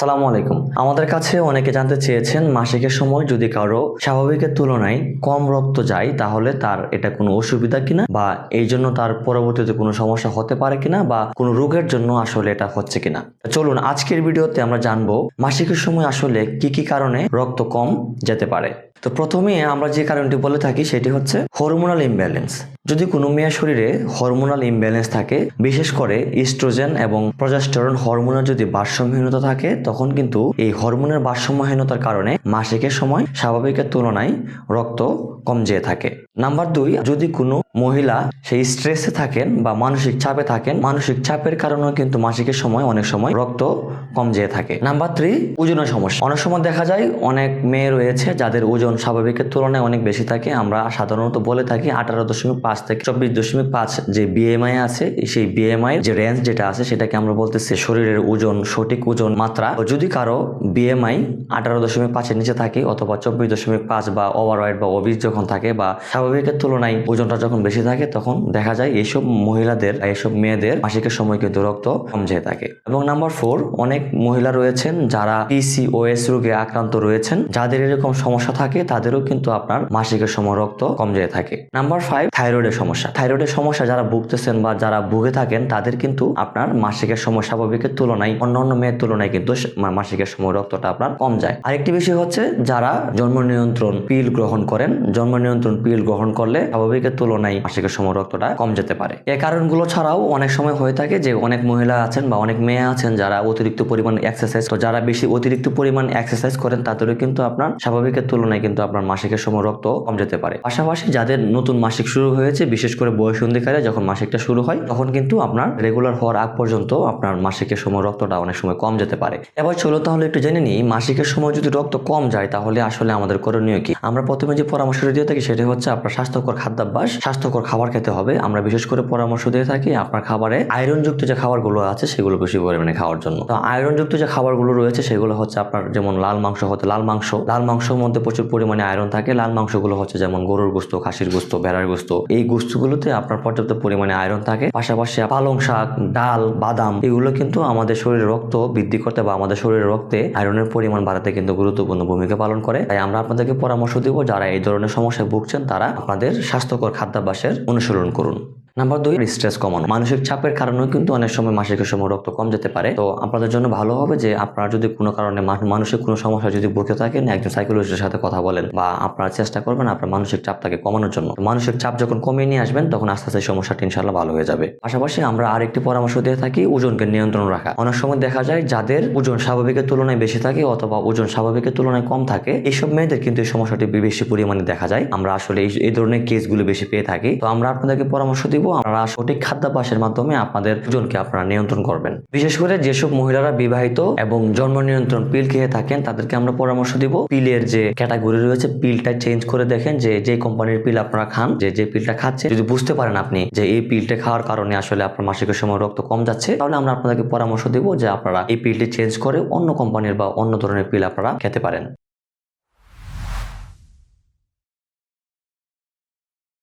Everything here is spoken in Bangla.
সালামু আলাইকুম। আমাদের কাছে অনেকে জানতে চেয়েছেন, মাসিকের সময় যদি কারও স্বাভাবিকের তুলনায় কম রক্ত যায়, তাহলে তার এটা কোনো অসুবিধা কিনা? বা এই জন্য তার পরবর্তীতে কোনো সমস্যা হতে পারে কিনা? বা কোনো রোগের জন্য আসলে এটা হচ্ছে কিনা? চলুন, আজকের ভিডিওতে আমরা জানব মাসিকের সময় আসলে কি কি কারণে রক্ত কম যেতে পারে। তো প্রথমে আমরা যে কারণটি বলে থাকি, সেটি হচ্ছে হরমোনাল ইমব্যালেন্স যদি কোনো মেয়ের শরীরে হরমোনাল ইমব্যালেন্স থাকে, বিশেষ করে ইস্ট্রোজেন এবং প্রজাস্টেরন হরমোনের যদি ভারসাম্যহীনতা থাকে, তখন কিন্তু এই হরমোনের ভারসাম্যহীনতার কারণে মাসিকের সময় স্বাভাবিকের তুলনায় রক্ত কম যেয়ে থাকে। নাম্বার দুই, যদি কোনো মহিলা সেই স্ট্রেসে থাকেন বা মানসিক চাপে থাকেন, মানসিক চাপের কারণেও কিন্তু মাসিকের সময় অনেক সময় রক্ত কম যেয়ে থাকে। নাম্বার থ্রি ওজনের সমস্যা। অনেক সময় দেখা যায় অনেক মেয়ে রয়েছে যাদের ওজন স্বাভাবিকের তুলনায় অনেক বেশি থাকে। আমরা সাধারণত বলে থাকি আঠারো দশমিক পাঁচ থেকে চব্বিশ দশমিক পাঁচ যে বিএমআই আছে, সেই বিএমআই যে রেঞ্জ যেটা আছে, সেটাকে আমরা বলতেছি শরীরের ওজন, সঠিক ওজন মাত্রা। যদি কারও বিএমআই আঠারো দশমিক পাঁচের নিচে থাকে, অথবা চব্বিশ দশমিক পাঁচ বা ওভারওয়েট বা অবিস যখন থাকে, বা স্বাভাবিকের তুলনায় ওজনটা যখন বেশি থাকে, তখন দেখা যায় এইসব মহিলাদের এইসব মেয়েদের মাসিকের সময় কিন্তু রক্ত কম যেয়ে থাকে এবং নাম্বার ফোর অনেক মহিলা রয়েছেন যারা পিসিওএস রোগে আক্রান্ত রয়েছেন। যাদের এরকম সমস্যা থাকে, তাদেরও কিন্তু আপনার মাসিকের সময় রক্ত কম যেয়ে থাকে নাম্বার ফাইভ থাইরয়েডের সমস্যা। থাইরয়েডের সমস্যা যারা ভুগতেছেন বা যারা ভুগে থাকেন, তাদের কিন্তু আপনার মাসিকের সময় স্বাভাবিকের তুলনায়, অন্য অন্য মেয়ের তুলনায় কিন্তু মাসিকের সময় রক্তটা আপনার কম যায়। আরেকটি বিষয় হচ্ছে যারা জন্ম নিয়ন্ত্রণ পিল গ্রহণ করেন, জন্ম নিয়ন্ত্রণ পিল গ্রহণ করলে স্বাভাবিকের তুলনায় মাসিকের সময় রক্তটা কম যেতে পারে। এ কারণগুলো ছাড়াও অনেক সময় হয়ে থাকে যে অনেক মহিলা আছেন বা অনেক মেয়ে আছেন যারা অতিরিক্ত পরিমাণ এক্সারসাইজ তো যারা বেশি অতিরিক্ত পরিমাণ এক্সারসাইজ করেন, তাদেরও কিন্তু আপনার স্বাভাবিকের তুলনায় কিন্তু আপনার মাসিকের সময় রক্ত কম যেতে পারে। পাশাপাশি যাদের নতুন মাসিক শুরু হয়েছে, বিশেষ করে বয়সন্ধিকালে যখন মাসিকটা শুরু হয়, তখন কিন্তু আপনার রেগুলার হওয়ার আগ পর্যন্ত আপনার মাসিকের সময় রক্তটা অনেক সময় কম যেতে পারে। এবার চলো তাহলে একটু জেনে নিই, মাসিকের সময় যদি রক্ত কম যায়, তাহলে আসলে আমাদের করণীয় কি? আমরা প্রথমে যে পরামর্শটা দিয়ে থাকি, সেটা হচ্ছে আপনার স্বাস্থ্যকর খাদ্যাভ্যাস, স্বাস্থ্যকর খাবার খেতে হবে। আমরা বিশেষ করে পরামর্শ দিয়ে থাকি আপনার খাবারে আয়রনযুক্ত যে খাবারগুলো আছে, সেগুলো বেশি পরিমাণে খাওয়ার জন্য। তো আয়রনযুক্ত যে খাবারগুলো রয়েছে, সেগুলো হচ্ছে আপনার যেমন লাল মাংস হতে, লাল মাংস। লাল মাংসের মধ্যে প্রচুর পরিমাণে আয়রন থাকে। লাল মাংসগুলো হচ্ছে যেমন গরুর গোস্ত, খাসির গোস্ত, ভেড়ার গোস্ত। এই গোস্তগুলোতে আপনার পর্যাপ্ত পরিমাণে আয়রন থাকে। পাশাপাশি পালং শাক, ডাল, বাদাম, এগুলো কিন্তু আমাদের শরীরে রক্ত বৃদ্ধি করতে বা আমাদের শরীরে রক্তে আয়রনের পরিমাণ বাড়াতে কিন্তু গুরুত্বপূর্ণ ভূমিকা পালন করে। তাই আমরা আপনাদেরকে পরামর্শ দিব, যারা এই ধরনের সমস্যায় ভুগছেন তারা আপনাদের স্বাস্থ্যকর খাদ্যাভ্যাসের অনুসরণ করুন। নাম্বার দুই স্ট্রেস কমানো। মানসিক চাপের কারণেও কিন্তু অনেক সময় মাসিকের সময় রক্ত কম যেতে পারে। তো আপনাদের জন্য ভালো হবে যে আপনারা যদি কোনো কারণে মানসিক কোনো সমস্যা যদি ভুগে থাকেন একজন সাইকোলজিস্টের সাথে কথা বলেন বা আপনারা চেষ্টা করবেন আপনার মানসিক চাপটাকে কমানোর জন্য। মানসিক চাপ যখন কমিয়ে নিয়ে আসবেন, তখন আস্তে আস্তে সমস্যাটা ইনশাল্লাহ ভালো হয়ে যাবে। পাশাপাশি আমরা আরেকটি পরামর্শ দিয়ে থাকি ওজনকে নিয়ন্ত্রণ রাখা। অনেক সময় দেখা যায় যাদের ওজন স্বাভাবিকের তুলনায় বেশি থাকে অথবা ওজন স্বাভাবিকের তুলনায় কম থাকে এইসব মেয়েদের কিন্তু এই সমস্যাটি বেশি পরিমাণে দেখা যায়। আমরা আসলে এই ধরনের কেসগুলো বেশি পেয়ে থাকি। তো আমরা আপনাদেরকে পরামর্শ দিব আপনারা সঠিক খাদ্যাভ্যাসের মাধ্যমে আপনাদের ওজনকে আপনারা নিয়ন্ত্রণ করবেন। বিশেষ করে যেসব মহিলারা বিবাহিত এবং জন্ম নিয়ন্ত্রণ পিল খেয়ে থাকেন, তাদেরকে আমরা পরামর্শ দিব। পিলের যে ক্যাটাগরি রয়েছে, পিলটা চেঞ্জ করে দেখেন যে যে কোম্পানির পিল আপনারা খান, যে যে পিলটা খাচ্ছে যদি বুঝতে পারেন আপনি যে এই পিলটা খাওয়ার কারণে আসলে আপনার মাসিকের সময় রক্ত কম যাচ্ছে, তাহলে আমরা আপনাদেরকে পরামর্শ দিব যে আপনারা এই পিলটি চেঞ্জ করে অন্য কোম্পানির বা অন্য ধরনের পিল আপনারা খেতে পারেন।